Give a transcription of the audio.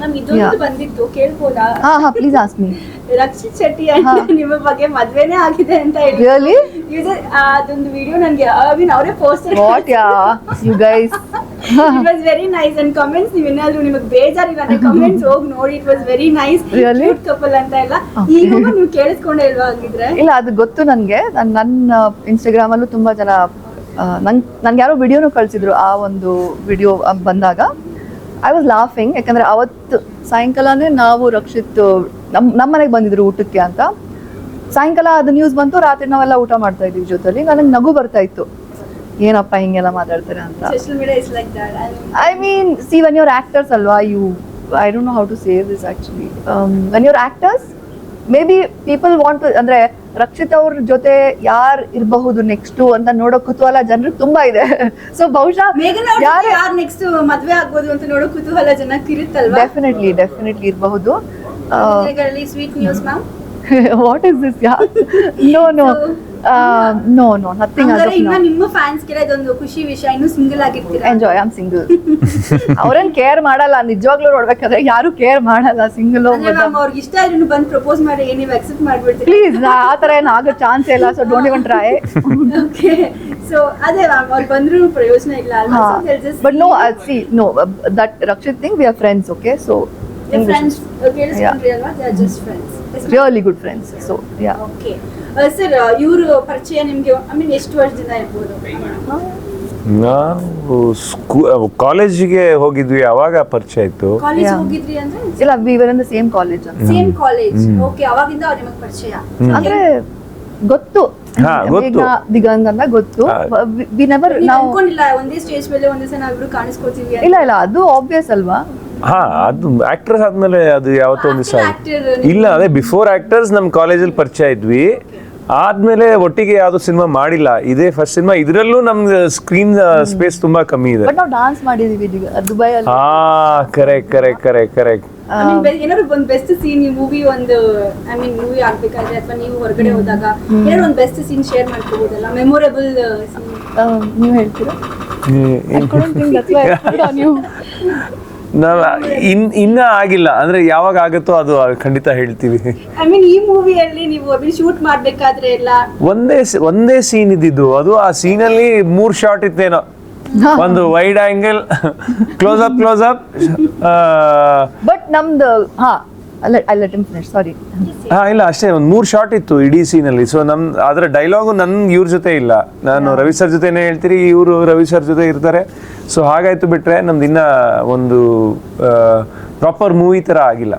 ನಮ್ ಇದೊಂದು Yeah. ಬಂದಿತ್ತು ಕೇಳ್ಬೋದಾ? ಹಾ ಹಾ please ask me Rakshit Shetty. ಅಂತ ನಿಮ್ಮ ಬಗ್ಗೆ ಮದ್ವೆನೇ ಆಗಿದೆ ಅಂತ ಹೇಳಿ ರಿಯಲಿ ಅದೊಂದು ವಿಡಿಯೋ ನನಗೆ ಅವಿನ್ ಅವರೇ post what ya you guys it was very nice and comments ನೀವು ಏನಾದ್ರು ನಿಮಗೆ ಬೇಜಾರಿಲ್ಲ ಅಂದ್ರೆ ಕಮೆಂಟ್ಸ್ ಹೋಗಿ ನೋಡಿ. It was very nice cute couple ಅಂತ ಎಲ್ಲ. ಈಗ ನೀವು ಕೇಳಿಸ್ಕೊಂಡೆ ಇಲ್ವಾ ಹಾಗಿದ್ರೆ? ಇಲ್ಲ ಅದು ಗೊತ್ತು ನನಗೆ ನನ್ನ ಇನ್ಸ್ಟಾಗ್ರಾಮ್ ಇನ್ಸ್ಟಾಗ್ರಾಮಲ್ಲೂ ತುಂಬಾ ಜನ ನಂಗೆ ನನ್ಗೆ ಯಾರೋ ವಿಡಿಯೋನು ಕಳಿಸಿದ್ರು ಆ ಒಂದು ವಿಡಿಯೋ ಬಂದಾಗ. ಐ ವಾಸ್ ಲಾಫಿಂಗ್ ಯಾಕಂದರೆ ಅವತ್ತು ಸಾಯಂಕಾಲನೇ ನಾವು ರಕ್ಷಿತ್ ನಮ್ಮ ನಮ್ಮ ಮನೆಗೆ ಬಂದಿದ್ರು ಊಟಕ್ಕೆ ಅಂತ. ಸಾಯಂಕಾಲ ಅದು ನ್ಯೂಸ್ ಬಂತು ರಾತ್ರಿ ನಾವೆಲ್ಲ ಊಟ ಮಾಡ್ತಾ ಇದ್ವಿ ಜೊತೆಲಿ. ನನಗೆ ನಗು ಬರ್ತಾ ಇತ್ತು. ಏನಪ್ಪ ಹಿಂಗೆಲ್ಲ ಮಾತಾಡ್ತಾರೆ ಅಂತ. I mean see when your actors ಅಲ್ವಾ you I don't know how to save this actually when your actors may be people want ಅಂದ್ರೆ ರಕ್ಷಿತ್ ಅವ್ರ ಜೊತೆ ಯಾರ್ ಇರಬಹುದು ನೆಕ್ಸ್ಟ್ ಅಂತ ನೋಡೋ ಕುತೂಹಲ ಜನರಿಗೆ ತುಂಬಾ ಇದೆ. ಸೊ ಬಹುಶಃ ಯಾರು ಯಾರೇ ನೆಕ್ಸ್ಟ್ ಮದ್ವೆ ಆಗ್ಬೋದು ಅಂತ ನೋಡೋ ಕುತೂಹಲ ಜನಕ್ಕೆ ಇರುತ್ತಲ್ವಾ? ಡೆಫಿನೆಟ್ಲಿ ಡೆಫಿನೆಟ್ಲಿ ಇರಬಹುದು. Sweet news ma'am what is this ya no no no no nothing ಇನ್ನ ನಿಮ್ಮ ಫ್ಯಾನ್ಸ್ಗೆ ಇದೊಂದು ಖುಷಿ ವಿಷಯ ಇನ್ನು ಸಿಂಗಲ್ ಆಗಿರ್ತೀರಾ? ಎಂಜಾಯ್ ಆಮ್ ಸಿಂಗಲ್ ಅವ್ರೇನ್ ಕೇರ್ ಮಾಡಲ್ಲ ನಿಜವಾಗ್ಲೂ ನೋಡ್ಬೇಕಾದ್ರೆ ಯಾರು ಕೇರ್ ಮಾಡಲ್ಲ ಸಿಂಗಲ್ ಅವ್ರಿಗೆ ಇಷ್ಟ ಆದ್ರೂ ಬಂದು ಪ್ರಪೋಸ್ ಮಾಡಿ ನೀವು ಅಕ್ಸೆಪ್ಟ್ ಮಾಡ್ಬಿಡ್ತೀರಿ? ಪ್ಲೀಸ್ ಆ ತರ ಏನು ಆಗೋ ಚಾನ್ಸ್ ಇಲ್ಲ so don't even try okay so ಅದೇ ಮ್ಯಾಮ್ ಅವ್ರು ಬಂದ್ರು ಪ್ರಯೋಜನ ಇಲ್ಲ but no see no that Rakshit thing we are friends okay so friends really good friends so ya okay sir ಇವರು ಪರಿಚಯ ನಿಮ್ಗೆ ಐ ಮೀನ್ ಎಷ್ಟು ವರ್ಷದಿಂದ ಇರ್ಬೋದು? ನಾವು ಸ್ಕೂ ಕಾಲೇಜಿಗೆ ಹೋಗಿದ್ವಿ ಅವಾಗ ಪರಿಚಯ ಅಂದ್ರೆ? ಇಲ್ಲ we were in the same college same college okay ಅವಾಗಿಂದ ಅವ್ರು ನಿಮಗೆ ಪರಿಚಯ. ಅಂದ್ರೆ ಗೊತ್ತು. ಹಾ, ಗೊತ್ತು. ಮೇಘ್ನಾ ದಿಗಂತ್ ಅಂತ ಗೊತ್ತು. ವಿ ನೆವರ್ ನಾವು ಅನ್ಕೊಂಡಿಲ್ಲ ಒಂದೇ ಸ್ಟೇಜ್ ಮೇಲೆ ಒಂದೇ ಸಲ ನಾವಿಬ್ರು ಕಾಣಿಸ್ಕೊತೀವಿ ಇಲ್ಲ ಇಲ್ಲ ಅದು ಆಬ್ವಿಯಸ್ ಅಲ್ವಾ? ಹಾ ಅದು ಆಕ್ಟ್ರೆಸ್ ಆದ್ಮೇಲೆ ಅದು ಯಾವತ್ತೋ ಒಂದು ದಿವಸ ಇಲ್ಲ ಅದೇ ಬಿಫೋರ್ ಆಕ್ಟರ್ಸ್ ನಮ್ಮ ಕಾಲೇಜಲ್ಲಿ ಪರಿಚಯ ಇದ್ವಿ. ಆದ್ಮೇಲೆ ಒಟ್ಟಿಗೆ ಯಾವ್ದು ಸಿನಿಮಾ ಮಾಡಿಲ್ಲ. ಇದೇ ಫಸ್ಟ್ ಸಿನಿಮಾ ಇದರಲ್ಲೂ ನಮ್ಗೆ ಸ್ಕ್ರೀನ್ ಸ್ಪೇಸ್ ತುಂಬಾ ಕಮ್ಮಿ ಇದೆ. ಬಟ್ ನಾವು ಡಾನ್ಸ್ ಮಾಡಿದೀವಿ ದುಬೈ ಅಲ್ಲಿ. ಹಾ correct correct correct correct I mean, ಬೆ- ಏನಾದ್ರು ಒಂದು ಬೆಸ್ಟ್ ಸೀನ್ ಈ ಮೂವಿ ಒಂದು ಐ ಮೀನ್ ಮೂವಿ ಆಗ್ಬೇಕಾದ್ರೆ ಅಥವಾ ನೀವು ಹೊರಗಡೆ ಹೋದಾಗ ಏನಾದ್ರು ಒಂದು ಬೆಸ್ಟ್ ಸೀನ್ ಶೇರ್ ಮಾಡ್ಕೋಬಹುದಲ್ಲ ಮೆಮೊರೇಬಲ್ ನೀವು ಹೇಳ್ತೀರಾ I couldn't think that's why I put it on you. ನಾವ್ ಇನ್ ಇನ್ನ ಆಗಿಲ್ಲ. ಅಂದ್ರೆ ಯಾವಾಗ ಆಗುತ್ತೋ ಅದು ಖಂಡಿತ ಹೇಳ್ತೀವಿ. ಐ ಮೀನ್ ಈ ಮೂವಿಯಲ್ಲಿ ನೀವು ಶೂಟ್ ಮಾಡ್ಬೇಕಾದ್ರೆ ಎಲ್ಲ? ಒಂದೇ ಒಂದೇ ಸೀನ್ ಇದ್ದಿದ್ದು. ಅದು ಆ ಸೀನಲ್ಲಿ ಮೂರ್ ಶಾಟ್ ಇತ್ತೇನೋ. ಒಂದು wide angle close up close up but ನಮ್ದು ಹಾ. ಸಾರಿ ಹಾ ಇಲ್ಲ ಅಷ್ಟೇ ಒಂದು ಮೂರು ಶಾರ್ಟ್ ಇತ್ತು ಇಡೀ ಸೀನಲ್ಲಿ ಸೊ ನಮ್ ಅದರ ಡೈಲಾಗು ನನ್ ಇವ್ರ ಜೊತೆ ಇಲ್ಲ. ನಾನು ರವಿ ಸರ್ ಜೊತೆನೇ ಹೇಳ್ತೀರಿ ಇವರು ರವಿ ಸರ್ ಜೊತೆ ಇರ್ತಾರೆ. ಸೊ ಹಾಗಾಯ್ತು ಬಿಟ್ರೆ ನಮ್ದು ಇನ್ನ ಒಂದು ಪ್ರಾಪರ್ ಮೂವಿ ತರ ಆಗಿಲ್ಲ.